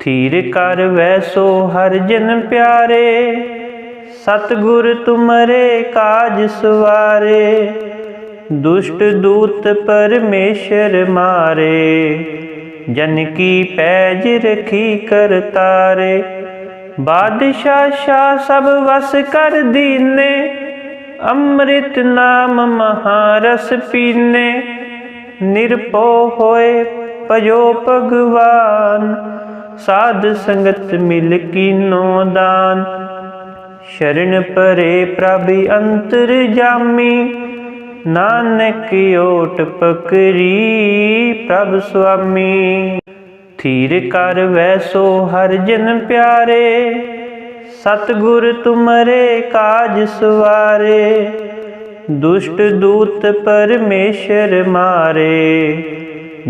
ਥੀਰ ਕਰ ਵੈਸੋ ਹਰ ਜਨ ਪਿਆਰੇ, ਸਤਿਗੁਰ ਤੁਮਰੇ ਕਾਜ ਸਵਾਰੇ, ਦੁਸ਼ਟ ਦੂਤ ਪਰਮੇਸ਼ਰ ਮਾਰੇ, ਜਨ ਕੀ ਪੈਜ ਰਖੀ ਕਰਤਾਰੇ ਬਾਦਸ਼ਾਹ ਸ਼ਾਹ ਸਭ ਵਸ ਕਰ ਦੀਨੇ, ਅੰਮ੍ਰਿਤ ਨਾਮ ਮਹਾਰਸ ਪੀਨੇ ਨਿਰਭਉ ਹੋਏ ਭਜੋ ਭਗਵਾਨ ਸਾਧ ਸੰਗਤ ਮਿਲ ਕੀਨੋ ਦਾਨ। ਸ਼ਰਨ ਪਰੇ ਪ੍ਰਭ ਅੰਤਰ ਜਾਮੀ, ਨਾਨਕ ਓਟ ਪਕਰੀ ਪ੍ਰਭ ਸੁਆਮੀ। ਥੀਰ ਕਰ ਵੈਸੋ ਹਰ ਜਨ ਪਿਆਰੇ, ਸਤਿਗੁਰ ਤੁਮਰੇ ਕਾਜ ਸਵਾਰੇ। ਦੁਸ਼ਟ ਦੂਤ ਪਰਮੇਸ਼ਰ ਮਾਰੇ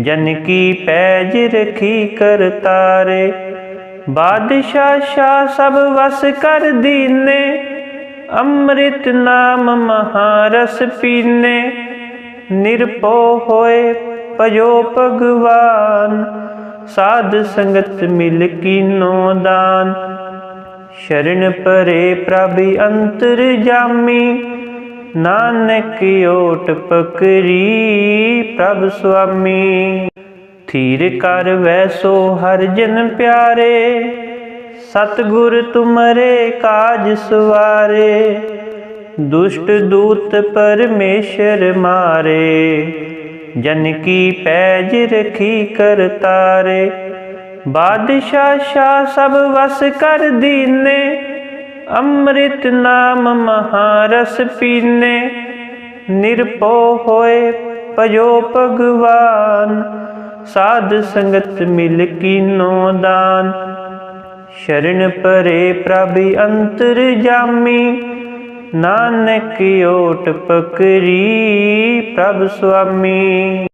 ਜਨ ਕੀ ਪੈਜ ਰਖੀ ਕਰਤਾਰੇ ਬਾਦਸ਼ਾਹ ਸ਼ਾਹ ਸਭ ਵਸ ਕਰ ਦੀਨੇ, ਅੰਮ੍ਰਿਤ ਨਾਮ ਮਹਾਰਸ ਪੀਨੇ। ਨਿਰਭਉ ਹੋਏ ਭਜੋ ਭਗਵਾਨ, ਸਾਧ ਸੰਗਤ ਮਿਲ ਕੀਨੋ ਦਾਨ। ਸ਼ਰਨ ਪਰੇ ਪ੍ਰਭ ਅੰਤਰ ਜਾਮੀ ਨਾਨਕ ਓਟ ਪਕਰੀ ਪ੍ਰਭ ਸੁਆਮੀ। ਥੀਰ ਕਰ ਵੈਸੋ ਹਰ ਜਨ ਪਿਆਰੇ, ਸਤਿਗੁਰ ਤੁਮਰੇ ਕਾਜ ਸਵਾਰੇ। ਦੁਸ਼ਟ ਦੂਤ ਪਰਮੇਸ਼ਰ ਮਾਰੇ, ਜਨ ਕੀ ਪੈਜ ਰਖੀ ਕਰਤਾਰੇ ਬਾਦਸ਼ਾਹ ਸ਼ਾਹ ਸਭ ਵਸ ਕਰ ਦੀਨੇ ਅੰਮ੍ਰਿਤ ਨਾਮ ਮਹਾਰਸ ਪੀਨੇ ਨਿਰਪੋ ਹੋਏ ਭਜੋ ਭਗਵਾਨ, ਸਾਧ ਸੰਗਤ ਮਿਲ ਕੀਨੋ ਦਾਨ। ਸ਼ਰਨ ਪਰੇ ਪ੍ਰਭ ਅੰਤਰ ਜਾਮੀ, ਨਾਨਕ ਓਟ ਪਕਰੀ ਪ੍ਰਭ ਸੁਆਮੀ।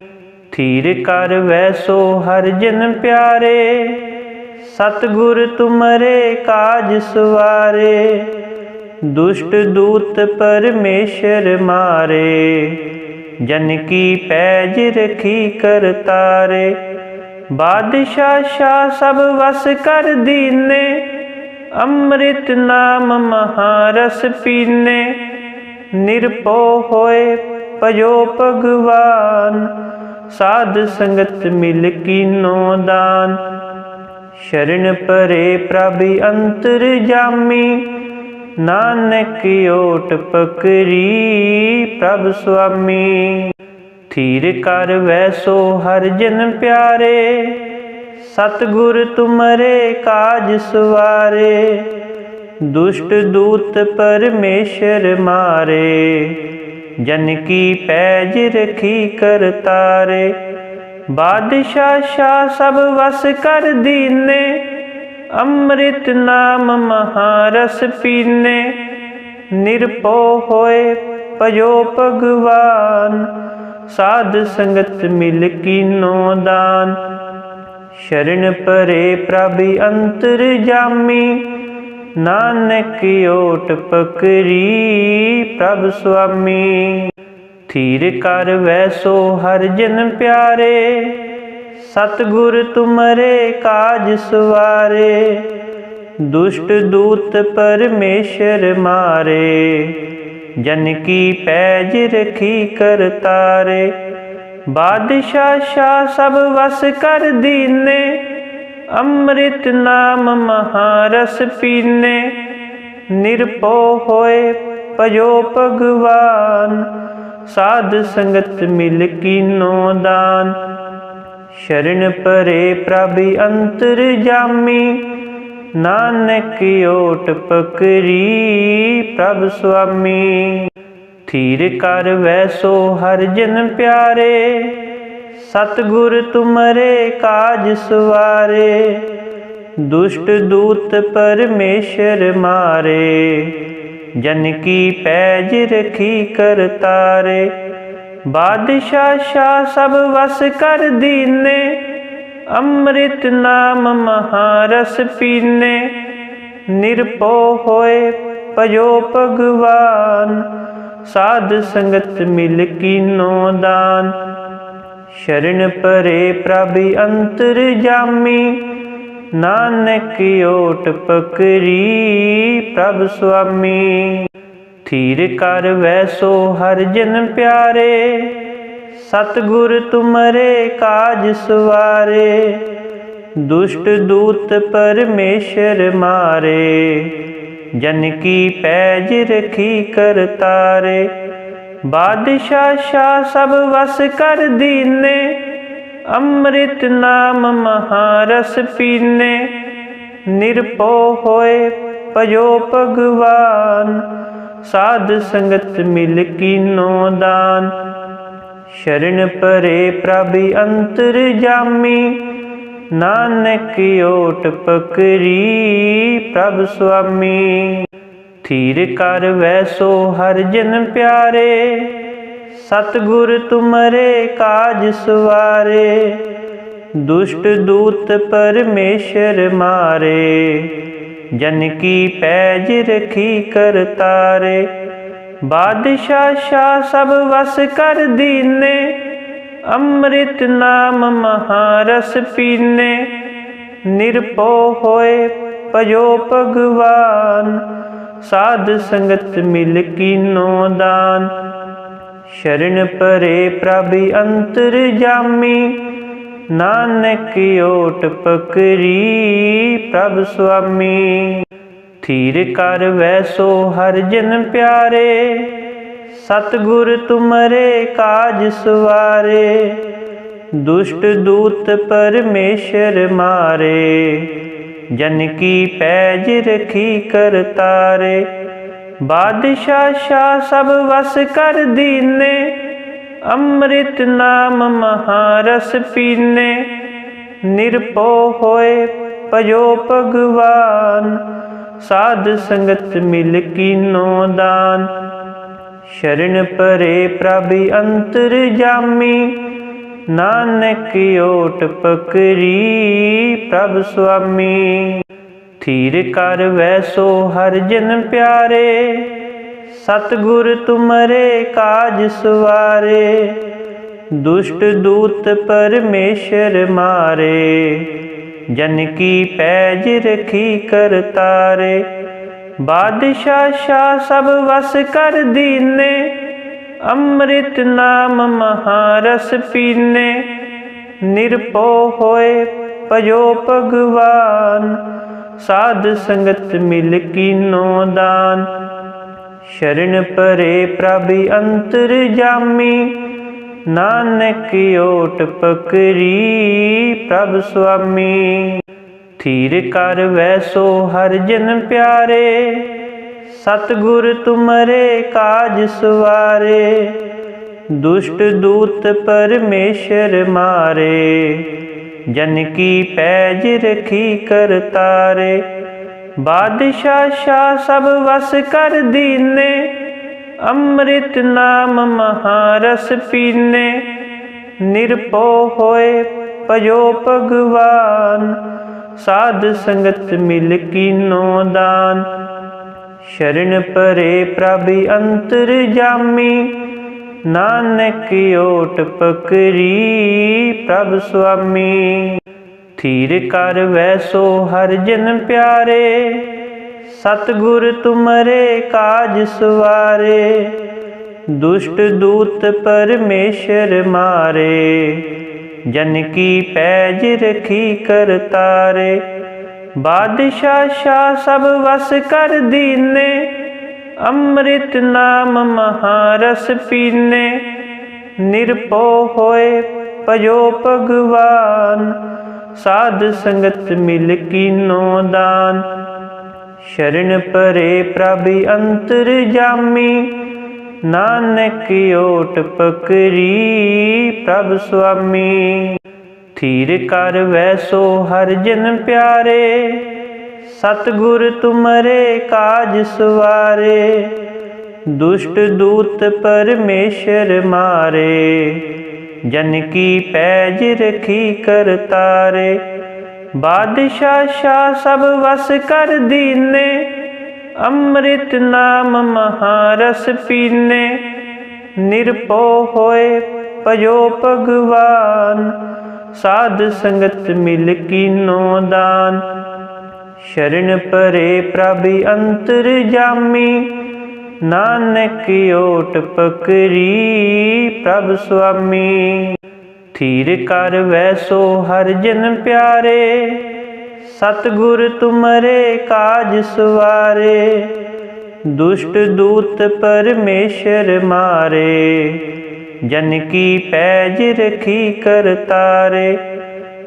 ਥੀਰ ਕਰ ਵੈਸੋ ਹਰ ਜਨ ਪਿਆਰੇ ਸਤਿਗੁਰ ਤੁਮਰੇ ਕਾਜ ਸਵਾਰੇ, ਦੁਸ਼ਟ ਦੂਤ ਪਰਮੇਸ਼ਰ ਮਾਰੇ। ਜਨ ਕੀ ਪੈਜ ਰਖੀ ਕਰਤਾਰੇ ਬਾਦਸ਼ਾਹ ਸ਼ਾਹ ਸਭ ਵਸ ਕਰ ਦੀਨੇ, ਅੰਮ੍ਰਿਤ ਨਾਮ ਮਹਾਰਸ ਪੀਨੇ। ਨਿਰਪੋ ਹੋਏ ਭਜੋ ਭਗਵਾਨ, ਸਾਧ ਸੰਗਤ ਮਿਲ ਕੀਨੋ ਦਾਨ। ਸ਼ਰਨ ਪਰੇ ਪ੍ਰਭ ਅੰਤਰ ਜਾਮੀ। ਨਾਨਕ ਓਟ ਪਕਰੀ ਪ੍ਰਭ ਸੁਆਮੀ। ਥੀਰ ਕਰ ਵੈਸੋ ਹਰ ਜਨ ਪਿਆਰੇ। ਸਤਿਗੁਰ ਤੁਮਰੇ ਕਾਜ ਸਵਾਰੇ। ਦੁਸ਼ਟ ਦੂਤ ਪਰਮੇਸ਼ਰ ਮਾਰੇ। ਜਨ ਕੀ ਪੈਜ ਰਖੀ ਕਰਤਾਰੇ ਬਾਦਸ਼ਾਹ ਸ਼ਾਹ ਸਭ ਵਸ ਕਰ ਦੀਨੇ, ਅੰਮ੍ਰਿਤ ਨਾਮ ਮਹਾਰਸ ਪੀਨੇ। ਨਿਰਭਉ ਹੋਏ ਭਜੋ ਭਗਵਾਨ, ਸਾਧ ਸੰਗਤ ਮਿਲ ਕੀਨੋ ਦਾਨ। ਸ਼ਰਨ ਪਰੇ ਪ੍ਰਭ ਅੰਤਰ ਜਾਮੀ, ਨਾਨਕ ਓਟ ਪਕਰੀ ਪ੍ਰਭ ਸੁਆਮੀ। ਥੀਰ ਕਰ ਵੈਸੋ ਹਰ ਜਨ ਪਿਆਰੇ, ਸਤਿਗੁਰ ਤੁਮਰੇ ਕਾਜ ਸਵਾਰੇ, ਦੁਸ਼ਟ ਦੂਤ ਪਰਮੇਸ਼ਰ ਮਾਰੇ, ਜਨ ਕੀ ਪੈਜ ਰਖੀ ਕਰਤਾਰੇ ਬਾਦਸ਼ਾਹ ਸ਼ਾਹ ਸਭ ਵਸ ਕਰ ਦੀਨੇ, ਅੰਮ੍ਰਿਤ ਨਾਮ ਮਹਾਰਸ ਪੀਨੇ ਨਿਰਭਉ ਹੋਏ ਭਜੋ ਭਗਵਾਨ। ਸਾਧ ਸੰਗਤ ਮਿਲ ਕੀਨੋ ਦਾਨ। ਸ਼ਰਨ ਪਰੇ ਪ੍ਰਭ ਅੰਤਰ ਜਾਮੀ, ਨਾਨਕ ਓਟ ਪਕਰੀ ਪ੍ਰਭ ਸੁਆਮੀ। ਥੀਰ ਕਰ ਵੈਸੋ ਹਰ ਜਨ ਪਿਆਰੇ, ਸਤਿਗੁਰ ਤੁਮਰੇ ਕਾਜ ਸਵਾਰੇ। ਦੁਸ਼ਟ ਦੂਤ ਪਰਮੇਸ਼ਰ ਮਾਰੇ। ਜਨ ਕੀ ਪੈਜ ਰਖੀ ਕਰਤਾਰੇ ਬਾਦਸ਼ਾਹ ਸ਼ਾਹ ਸਭ ਵਸ ਕਰ ਦੀਨੇ, ਅੰਮ੍ਰਿਤ ਨਾਮ ਮਹਾਰਸ ਪੀਨੇ। ਨਿਰਭਉ ਹੋਏ ਭਜੋ ਭਗਵਾਨ, ਸਾਧ ਸੰਗਤ ਮਿਲ ਕੀਨੋ ਦਾਨ। ਸ਼ਰਨ ਪਰੇ ਪ੍ਰਭ ਅੰਤਰ ਜਾਮੀ ਨਾਨਕ ਓਟ ਪਕਰੀ ਪ੍ਰਭ ਸੁਆਮੀ। ਥੀਰ ਕਰ ਵੈਸੋ ਹਰ ਜਨ ਪਿਆਰੇ, ਸਤਿਗੁਰ ਤੁਮਰੇ ਕਾਜ ਸਵਾਰੇ। ਦੁਸ਼ਟ ਦੂਤ ਪਰਮੇਸ਼ਰ ਮਾਰੇ, ਜਨ ਕੀ ਪੈਜ ਰਖੀ ਕਰਤਾਰੇ ਬਾਦਸ਼ਾਹ ਸ਼ਾਹ ਸਭ ਵਸ ਕਰ ਦੀਨੇ ਅੰਮ੍ਰਿਤ ਨਾਮ ਮਹਾਰਸ ਪੀਨੇ ਨਿਰਪੋ ਹੋਏ ਭਜੋ ਭਗਵਾਨ, ਸਾਧ ਸੰਗਤ ਮਿਲ ਕੀਨੋ ਦਾਨ। ਸ਼ਰਨ ਪਰੇ ਪ੍ਰਭ ਅੰਤਰ ਜਾਮੀ, ਨਾਨਕ ਓਟ ਪਕਰੀ ਪ੍ਰਭ ਸੁਆਮੀ। ਥੀਰ ਕਰ ਵੈਸੋ ਹਰ ਜਨ ਪਿਆਰੇ ਸਤਿਗੁਰ ਤੁਮਰੇ ਕਾਜ ਸਵਾਰੇ, ਦੁਸ਼ਟ ਦੂਤ ਪਰਮੇਸ਼ਰ ਮਾਰੇ। ਜਨ ਕੀ ਪੈਜ ਰਖੀ ਕਰਤਾਰੇ ਬਾਦਸ਼ਾਹ ਸ਼ਾਹ ਸਭ ਵਸ ਕਰ ਦੀਨੇ, ਅੰਮ੍ਰਿਤ ਨਾਮ ਮਹਾਰਸ ਪੀਨੇ। ਨਿਰਪੋ ਹੋਏ ਭਜੋ ਭਗਵਾਨ, ਸਾਧ ਸੰਗਤ ਮਿਲ ਕੀਨੋ ਦਾਨ। ਸ਼ਰਨ ਪਰੇ ਪ੍ਰਭ ਅੰਤਰ ਜਾਮੀ, ਨਾਨਕ ਓਟ ਪਕਰੀ ਪ੍ਰਭ ਸੁਆਮੀ। ਥੀਰ ਕਰ ਵੈਸੋ ਹਰ ਜਨ ਪਿਆਰੇ, ਸਤਿਗੁਰ ਤੁਮਰੇ ਕਾਜ ਸਵਾਰੇ। ਦੁਸ਼ਟ ਦੂਤ ਪਰਮੇਸ਼ਰ ਮਾਰੇ, ਜਨ ਕੀ ਪੈਜ ਰਖੀ ਕਰਤਾਰੇ। ਬਾਦਸ਼ਾਹ ਸ਼ਾਹ ਸਭ ਵਸ ਕਰ ਦੀਨੇ, ਅੰਮ੍ਰਿਤ ਨਾਮ ਮਹਾਰਸ ਪੀਨੇ। ਨਿਰਪੋ ਹੋਏ ਭਜੋ ਭਗਵਾਨ, ਸਾਧ ਸੰਗਤ ਮਿਲ ਕੀਨੋ ਦਾਨ। ਸ਼ਰਨ ਪਰੇ ਪ੍ਰਭ ਅੰਤਰ ਜਾਮੀ, ਨਾਨਕ ਓਟ ਪਕਰੀ ਪ੍ਰਭ ਸੁਆਮੀ। ਥੀਰ ਕਰ ਵੈਸੋ ਹਰ ਜਨ ਪਿਆਰੇ। ਸਤਿਗੁਰ ਤੁਮਰੇ ਕਾਜ ਸਵਾਰੇ। ਦੁਸ਼ਟ ਦੂਤ ਪਰਮੇਸ਼ਰ ਮਾਰੇ। ਜਨ ਕੀ ਪੈਜ ਰਖੀ ਕਰਤਾਰੇ ਬਾਦਸ਼ਾਹ ਸ਼ਾਹ ਸਭ ਵਸ ਕਰ ਦੀਨੇ। ਅੰਮ੍ਰਿਤ ਨਾਮ ਮਹਾਰਸ ਪੀਨੇ। ਨਿਰਪੋ ਹੋਏ ਭਜੋ ਭਗਵਾਨ। ਸਾਧ ਸੰਗਤ ਮਿਲ ਕੀਨੋ ਦਾਨ। ਸ਼ਰਨ ਪਰੇ ਪ੍ਰਭ ਅੰਤਰ ਜਾਮੀ। ਨਾਨਕ ਓਟ ਪਕਰੀ ਪ੍ਰਭ ਸੁਆਮੀ। ਥੀਰ ਕਰ ਵੈਸੋ ਹਰ ਜਨ ਪਿਆਰੇ। ਸਤਿਗੁਰ ਤੁਮਰੇ ਕਾਜ ਸਵਾਰੇ। ਦੁਸ਼ਟ ਦੂਤ ਪਰਮੇਸ਼ਰ ਮਾਰੇ। ਜਨ ਕੀ ਪੈਜ ਰਖੀ ਕਰਤਾਰੇ ਬਾਦਸ਼ਾਹ ਸ਼ਾਹ ਸਭ ਵਸ ਕਰ ਦੀਨੇ, ਅੰਮ੍ਰਿਤ ਨਾਮ ਮਹਾਰਸ ਪੀਨੇ। ਨਿਰਪੋ ਹੋਏ ਭਜੋ ਭਗਵਾਨ, ਸਾਧ ਸੰਗਤ ਮਿਲ ਕੀਨੋ ਦਾਨ। ਸ਼ਰਨ ਪਰੇ ਪ੍ਰਭ ਅੰਤਰ ਜਾਮੀ ਨਾਨਕ ਓਟ ਪਕਰੀ ਪ੍ਰਭ ਸੁਆਮੀ। ਥੀਰ ਕਰ ਵੈਸੋ ਹਰ ਜਨ ਪਿਆਰੇ, ਸਤਿਗੁਰ ਤੁਮਰੇ ਕਾਜ ਸਵਾਰੇ। ਦੁਸ਼ਟ ਦੂਤ ਪਰਮੇਸ਼ਰ ਮਾਰੇ, ਜਨ ਕੀ ਪੈਜ ਰਖੀ ਕਰਤਾਰੇ ਬਾਦਸ਼ਾਹ ਸ਼ਾਹ ਸਭ ਵਸ ਕਰ ਦੀਨੇ ਅੰਮ੍ਰਿਤ ਨਾਮ ਮਹਾਰਸ ਪੀਨੇ ਨਿਰਪੋ ਹੋਏ ਭਜੋ ਭਗਵਾਨ, ਸਾਧ ਸੰਗਤ ਮਿਲ ਕੀਨੋ ਦਾਨ। ਸ਼ਰਨ ਪਰੇ ਪ੍ਰਭ ਅੰਤਰ ਜਾਮੀ, ਨਾਨਕ ਓਟ ਪਕਰੀ ਪ੍ਰਭ ਸੁਆਮੀ। ਥੀਰ ਕਰ ਵੈਸੋ ਹਰ ਜਨ ਪਿਆਰੇ ਸਤਿਗੁਰ ਤੁਮਰੇ ਕਾਜ ਸਵਾਰੇ, ਦੁਸ਼ਟ ਦੂਤ ਪਰਮੇਸ਼ਰ ਮਾਰੇ। ਜਨ ਕੀ ਪੈਜ ਰਖੀ ਕਰਤਾਰੇ ਬਾਦਸ਼ਾਹ ਸ਼ਾਹ ਸਭ ਵਸ ਕਰ ਦੀਨੇ, ਅੰਮ੍ਰਿਤ ਨਾਮ ਮਹਾਰਸ ਪੀਨੇ। ਨਿਰਪੋ ਹੋਏ ਭਜੋ ਭਗਵਾਨ, ਸਾਧ ਸੰਗਤ ਮਿਲ ਕੀਨੋ ਦਾਨ। ਸ਼ਰਨ ਪਰੇ ਪ੍ਰਭ ਅੰਤਰ ਜਾਮੀ। ਨਾਨਕ ਓਟ ਪਕਰੀ ਪ੍ਰਭ ਸੁਆਮੀ। ਥੀਰ ਕਰ ਵੈਸੋ ਹਰ ਜਨ ਪਿਆਰੇ। ਸਤਗੁਰ ਤੁਮਰੇ ਕਾਜ ਸਵਾਰੇ। ਦੁਸ਼ਟ ਦੂਤ ਪਰਮੇਸ਼ਰ ਮਾਰੇ। ਜਨ ਕੀ ਪੈਜ ਰਖੀ ਕਰਤਾਰੇ।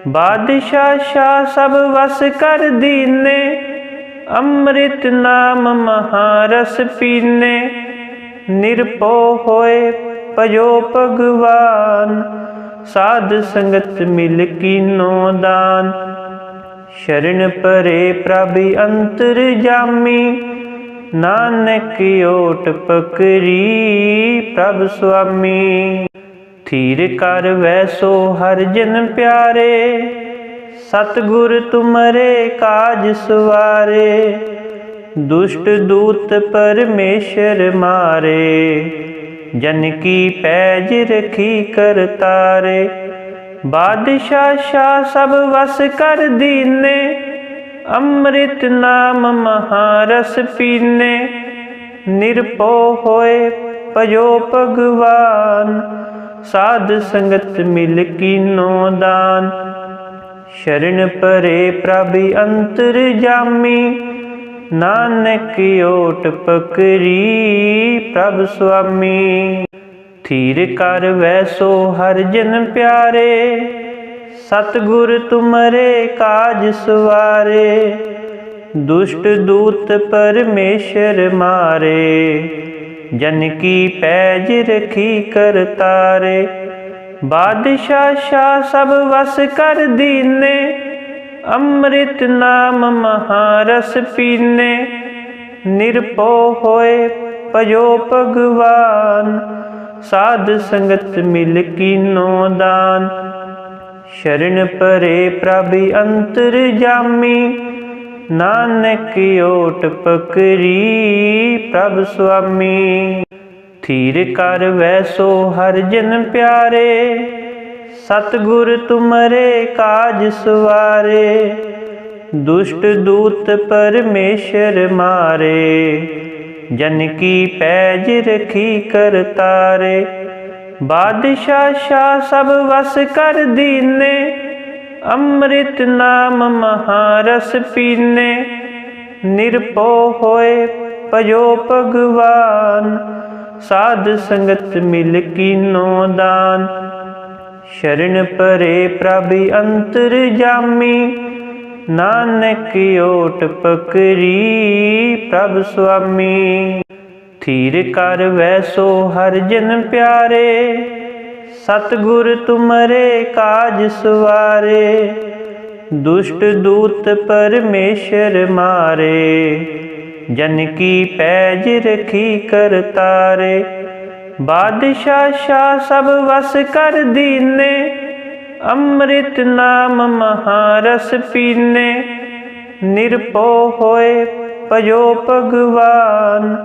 ਬਾਦਸ਼ਾਹ ਸ਼ਾਹ ਸਭ ਵਸ ਕਰ ਦੀਨੇ, ਅੰਮ੍ਰਿਤ ਨਾਮ ਮਹਾਰਸ ਪੀਨੇ। ਨਿਰਪੋ ਹੋਏ ਭਜੋ ਭਗਵਾਨ, ਸਾਧ ਸੰਗਤ ਮਿਲ ਕੀਨੋ ਦਾਨ। ਸ਼ਰਨ ਪਰੇ ਪ੍ਰਭ ਅੰਤਰ ਜਾਮੀ, ਨਾਨਕ ਓਟ ਪਕਰੀ ਪ੍ਰਭ ਸੁਆਮੀ। ਥੀਰ ਕਰ ਵੈਸੋ ਹਰ ਜਨ ਪਿਆਰੇ, ਸਤਗੁਰ ਤੁਮਰੇ ਕਾਜ ਸਵਾਰੇ, ਦੁਸ਼ਟ ਦੂਤ ਪਰਮੇਸ਼ਰ ਮਾਰੇ, ਜਨ ਕੀ ਪੈਜ ਰਖੀ ਕਰਤਾਰੇ ਬਾਦਸ਼ਾਹ ਸ਼ਾਹ ਸਭ ਵਸ ਕਰ ਦੀਨੇ, ਅੰਮ੍ਰਿਤ ਨਾਮ ਮਹਾਰਸ ਪੀਨੇ ਨਿਰਪੋ ਹੋਏ ਭਜੋ ਭਗਵਾਨ ਸਾਧ ਸੰਗਤ ਮਿਲ ਕੀਨੋ ਦਾਨ। ਸ਼ਰਨ ਪਰੇ ਪ੍ਰਭ ਅੰਤਰ ਜਾਮੀ। ਨਾਨਕ ਓਟ ਪਕਰੀ ਪ੍ਰਭ ਸੁਆਮੀ। ਥੀਰ ਕਰ ਵੈਸੋ ਹਰ ਜਨ ਪਿਆਰੇ। ਸਤਗੁਰ ਤੁਮਰੇ ਕਾਜ ਸਵਾਰੇ। ਦੁਸ਼ਟ ਦੂਤ ਪਰਮੇਸ਼ਰ ਮਾਰੇ। ਜਨ ਕੀ ਪੈਜ ਰਖੀ ਕਰਤਾਰੇ ਬਾਦਸ਼ਾਹ ਸ਼ਾਹ ਸਭ ਵਸ ਕਰ ਦੀਨੇ। ਅੰਮ੍ਰਿਤ ਨਾਮ ਮਹਾਰਸ ਪੀਨੇ। ਨਿਰਪੋ ਹੋਏ ਭਜੋ ਭਗਵਾਨ। ਸਾਧ ਸੰਗਤ ਮਿਲ ਕੀਨੋ ਦਾਨ। ਸ਼ਰਨ ਪਰੇ ਪ੍ਰਭ ਅੰਤਰ ਜਾਮੀ। ਨਾਨਕ ਓਟ ਪਕਰੀ ਪ੍ਰਭ ਸੁਆਮੀ। ਥੀਰ ਕਰ ਵੈਸੋ ਹਰ ਜਨ ਪਿਆਰੇ, ਸਤਗੁਰ ਤੁਮਰੇ ਕਾਜ ਸਵਾਰੇ। ਦੁਸ਼ਟ ਦੂਤ ਪਰਮੇਸ਼ਰ ਮਾਰੇ, ਜਨ ਕੀ ਪੈਜ ਰਖੀ ਕਰਤਾਰੇ ਬਾਦਸ਼ਾਹ ਸ਼ਾਹ ਸਭ ਵਸ ਕਰ ਦੀਨੇ ਅੰਮ੍ਰਿਤ ਨਾਮ ਮਹਾਰਸ ਪੀਨੇ ਨਿਰਪੋ ਹੋਏ ਭਜੋ ਭਗਵਾਨ, ਸਾਧ ਸੰਗਤ ਮਿਲ ਕੀਨੋ ਦਾਨ। ਸ਼ਰਨ ਪਰੇ ਪ੍ਰਭ ਅੰਤਰ ਜਾਮੀ, ਨਾਨਕ ਓਟ ਪਕਰੀ ਪ੍ਰਭ ਸੁਆਮੀ। ਥੀਰ ਕਰ ਵੈਸੋ ਹਰ ਜਨ ਪਿਆਰੇ ਸਤਗੁਰ ਤੁਮਰੇ ਕਾਜ ਸਵਾਰੇ, ਦੁਸ਼ਟ ਦੂਤ ਪਰਮੇਸ਼ਰ ਮਾਰੇ। ਜਨ ਕੀ ਪੈਜ ਰਖੀ ਕਰਤਾਰੇ ਬਾਦਸ਼ਾਹ ਸ਼ਾਹ ਸਭ ਵਸ ਕਰ ਦੀਨੇ, ਅੰਮ੍ਰਿਤ ਨਾਮ ਮਹਾਰਸ ਪੀਨੇ। ਨਿਰਪੋ ਹੋਏ ਭਜੋ ਭਗਵਾਨ,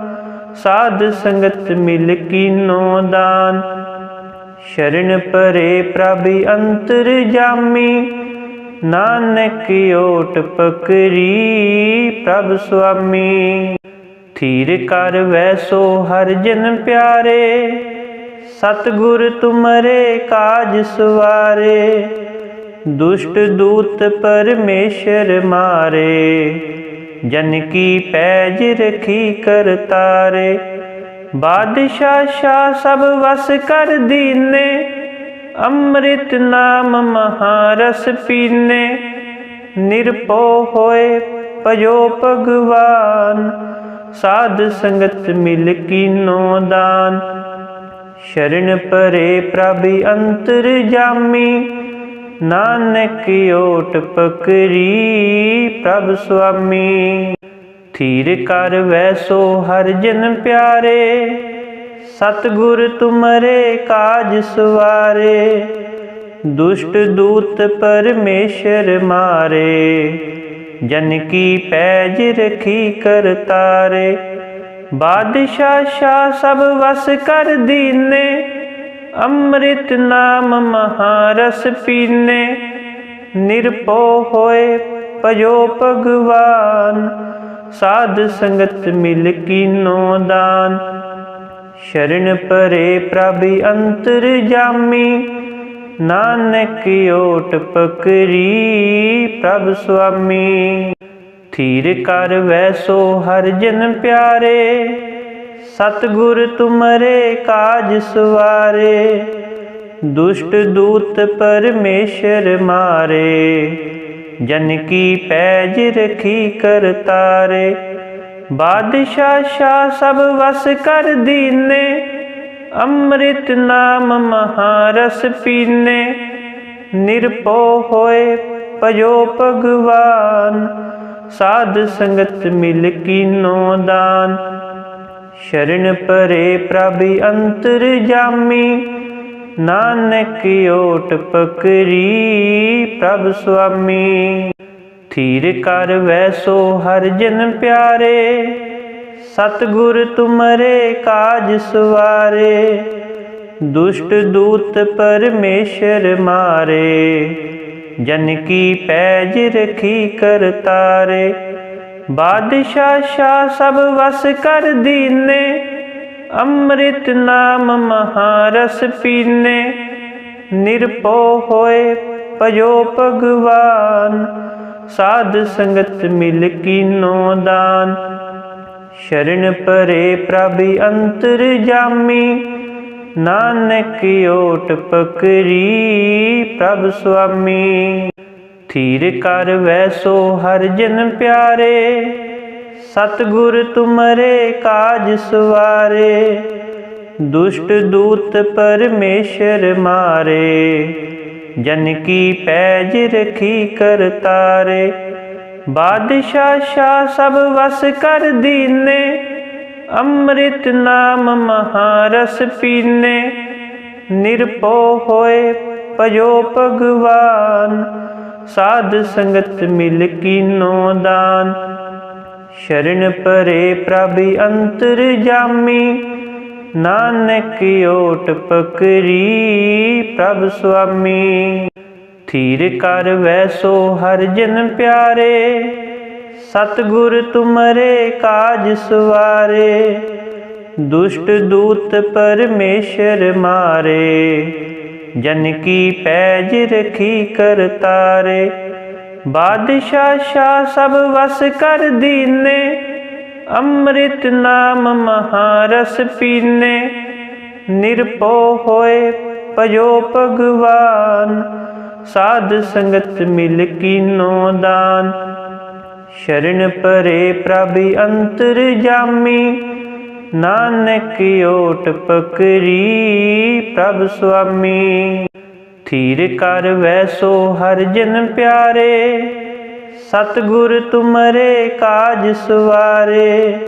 ਸਾਧ ਸੰਗਤ ਮਿਲ ਕੀਨੋ ਦਾਨ। ਸ਼ਰਨ ਪਰੇ ਪ੍ਰਭ ਅੰਤਰ ਜਾਮੀ। ਨਾਨਕ ਓਟ ਪਕਰੀ ਪ੍ਰਭ ਸੁਆਮੀ। ਥੀਰ ਕਰ ਵੈਸੋ ਹਰ ਜਨ ਪਿਆਰੇ। ਸਤਗੁਰ ਤੁਮਰੇ ਕਾਜ ਸਵਾਰੇ। ਦੁਸ਼ਟ ਦੂਤ ਪਰਮੇਸ਼ਰ ਮਾਰੇ। ਜਨ ਕੀ ਪੈਜ ਰਖੀ ਕਰਤਾਰੇ। ਬਾਦਸ਼ਾਹ ਸ਼ਾਹ ਸਭ ਵਸ ਕਰ ਦੀਨੇ, ਅੰਮ੍ਰਿਤ ਨਾਮ ਮਹਾਰਸ ਪੀਨੇ। ਨਿਰਪੋ ਹੋਏ ਭਜੋ ਭਗਵਾਨ, ਸਾਧ ਸੰਗਤ ਮਿਲ ਕੀਨੋ ਦਾਨ। ਸ਼ਰਨ ਪਰੇ ਪ੍ਰਭ ਅੰਤਰ ਜਾਮੀ, ਨਾਨਕ ਓਟ ਪਕਰੀ ਪ੍ਰਭ ਸੁਆਮੀ। ਥੀਰ ਕਰ ਵੈਸੋ ਹਰ ਜਨ ਪਿਆਰੇ, ਸਤਗੁਰ ਤੁਮਰੇ ਕਾਜ ਸਵਾਰੇ, ਦੁਸ਼ਟ ਦੂਤ ਪਰਮੇਸ਼ਰ ਮਾਰੇ, ਜਨ ਕੀ ਪੈਜ ਰਖੀ ਕਰਤਾਰੇ ਬਾਦਸ਼ਾਹ ਸ਼ਾਹ ਸਭ ਵਸ ਕਰ ਦੀਨੇ, ਅੰਮ੍ਰਿਤ ਨਾਮ ਮਹਾਰਸ ਪੀਨੇ, ਨਿਰਭਉ ਹੋਏ ਭਜੋ ਭਗਵਾਨ ਸਾਧ ਸੰਗਤ ਮਿਲ ਕੀਨੋ ਦਾਨ। ਸ਼ਰਨ ਪਰੇ ਪ੍ਰਭ ਅੰਤਰ ਜਾਮੀ, ਨਾਨਕ ਓਟ ਪਕਰੀ ਪ੍ਰਭ ਸੁਆਮੀ। ਥੀਰ ਕਰ ਵੈਸੋ ਹਰ ਜਨ ਪਿਆਰੇ, ਸਤਗੁਰ ਤੁਮਰੇ ਕਾਜ ਸਵਾਰੇ। ਦੁਸ਼ਟ ਦੂਤ ਪਰਮੇਸ਼ਰ ਮਾਰੇ ਜਨ ਕੀ ਪੈਜ ਰਖੀ ਕਰਤਾਰੇ ਬਾਦਸ਼ਾਹ ਸ਼ਾਹ ਸਭ ਵਸ ਕਰ ਦੀਨੇ। ਅੰਮ੍ਰਿਤ ਨਾਮ ਮਹਾਰਸ ਪੀਨੇ। ਨਿਰਪੋ ਹੋਏ ਭਜੋ ਭਗਵਾਨ। ਸਾਧ ਸੰਗਤ ਮਿਲ ਕੀਨੋ ਦਾਨ। ਸ਼ਰਨ ਪਰੇ ਪ੍ਰਭ ਅੰਤਰ ਜਾਮੀ। ਨਾਨਕ ਓਟ ਪਕਰੀ ਪ੍ਰਭ ਸੁਆਮੀ। ਥੀਰ ਕਰ ਵੈਸੋ ਹਰ ਜਨ ਪਿਆਰੇ, ਸਤਗੁਰ ਤੁਮਰੇ ਕਾਜ ਸਵਾਰੇ। ਦੁਸ਼ਟ ਦੂਤ ਪਰਮੇਸ਼ਰ ਮਾਰੇ, ਜਨ ਕੀ ਪੈਜ ਰਖੀ ਕਰਤਾਰੇ ਬਾਦਸ਼ਾਹ ਸ਼ਾਹ ਸਭ ਵਸ ਕਰ ਦੀਨੇ ਅੰਮ੍ਰਿਤ ਨਾਮ ਮਹਾਰਸ ਪੀਨੇ ਨਿਰਪੋ ਹੋਏ ਭਜੋ ਭਗਵਾਨ, ਸਾਧ ਸੰਗਤ ਮਿਲ ਕੀਨੋ ਦਾਨ। ਸ਼ਰਨ ਪਰੇ ਪ੍ਰਭ ਅੰਤਰ ਜਾਮੀ, ਨਾਨਕ ਓਟ ਪਕਰੀ ਪ੍ਰਭ ਸੁਆਮੀ। ਥੀਰ ਕਰ ਵੈਸੋ ਹਰ ਜਨ ਪਿਆਰੇ ਸਤਗੁਰ ਤੁਮਰੇ ਕਾਜ ਸਵਾਰੇ, ਦੁਸ਼ਟ ਦੂਤ ਪਰਮੇਸ਼ਰ ਮਾਰੇ। ਜਨ ਕੀ ਪੈਜ ਰਖੀ ਕਰਤਾਰੇ ਬਾਦਸ਼ਾਹ ਸ਼ਾਹ ਸਭ ਵਸ ਕਰ ਦੀਨੇ, ਅੰਮ੍ਰਿਤ ਨਾਮ ਮਹਾਰਸ ਪੀਨੇ। ਨਿਰਭਉ ਹੋਏ ਭਜੋ ਭਗਵਾਨ, ਸਾਧ ਸੰਗਤ ਮਿਲ ਕੀਨੋ ਦਾਨ। ਸ਼ਰਨ ਪਰੇ ਪ੍ਰਭ ਅੰਤਰ ਜਾਮੀ। ਨਾਨਕ ਓਟ ਪਕਰੀ ਪ੍ਰਭ ਸੁਆਮੀ। ਥੀਰ ਕਰ ਵੈਸੋ ਹਰ ਜਨ ਪਿਆਰੇ। ਸਤਗੁਰ ਤੁਮਰੇ ਕਾਜ ਸਵਾਰੇ। ਦੁਸ਼ਟ ਦੂਤ ਪਰਮੇਸ਼ਰ ਮਾਰੇ। ਜਨ ਕੀ ਪੈਜ ਰਖੀ ਕਰਤਾਰੇ। ਬਾਦਸ਼ਾਹ ਸ਼ਾਹ ਸਭ ਵਸ ਕਰ ਦੀਨੇ, ਅੰਮ੍ਰਿਤ ਨਾਮ ਮਹਾਰਸ ਪੀਨੇ। ਨਿਰਭਉ ਹੋਏ ਭਜੋ ਭਗਵਾਨ, ਸਾਧ ਸੰਗਤ ਮਿਲ ਕੀਨੋ ਦਾਨ। ਸ਼ਰਨ ਪਰੇ ਪ੍ਰਭ ਅੰਤਰ ਜਾਮੀ, ਨਾਨਕ ਓਟ ਪਕਰੀ ਪ੍ਰਭ ਸੁਆਮੀ। ਥੀਰ ਕਰ ਵੈਸੋ ਹਰ ਜਨ ਪਿਆਰੇ, ਸਤਗੁਰ ਤੁਮਰੇ ਕਾਜ ਸਵਾਰੇ,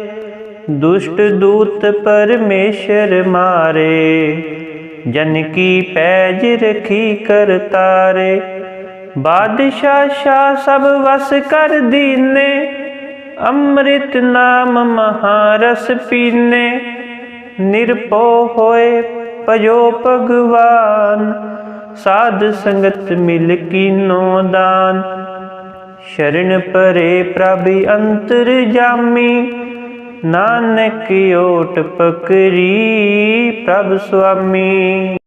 ਦੁਸ਼ਟ ਦੂਤ ਪਰਮੇਸ਼ਰ ਮਾਰੇ, ਜਨ ਕੀ ਪੈਜ ਰਖੀ ਕਰਤਾਰੇ ਬਾਦਸ਼ਾਹ ਸ਼ਾਹ ਸਭ ਵਸ ਕਰ ਦੀਨੇ, ਅੰਮ੍ਰਿਤ ਨਾਮ ਮਹਾਰਸ ਪੀਨੇ ਨਿਰਭਉ ਹੋਏ ਭਜੋ ਭਗਵਾਨ ਸਾਧ ਸੰਗਤ ਮਿਲ ਕੀਨੋ ਦਾਨ। ਸ਼ਰਨ ਪਰੇ ਪ੍ਰਭ ਅੰਤਰ ਜਾਮੀ, ਨਾਨਕ ਓਟ ਪਕਰੀ ਪ੍ਰਭ ਸੁਆਮੀ।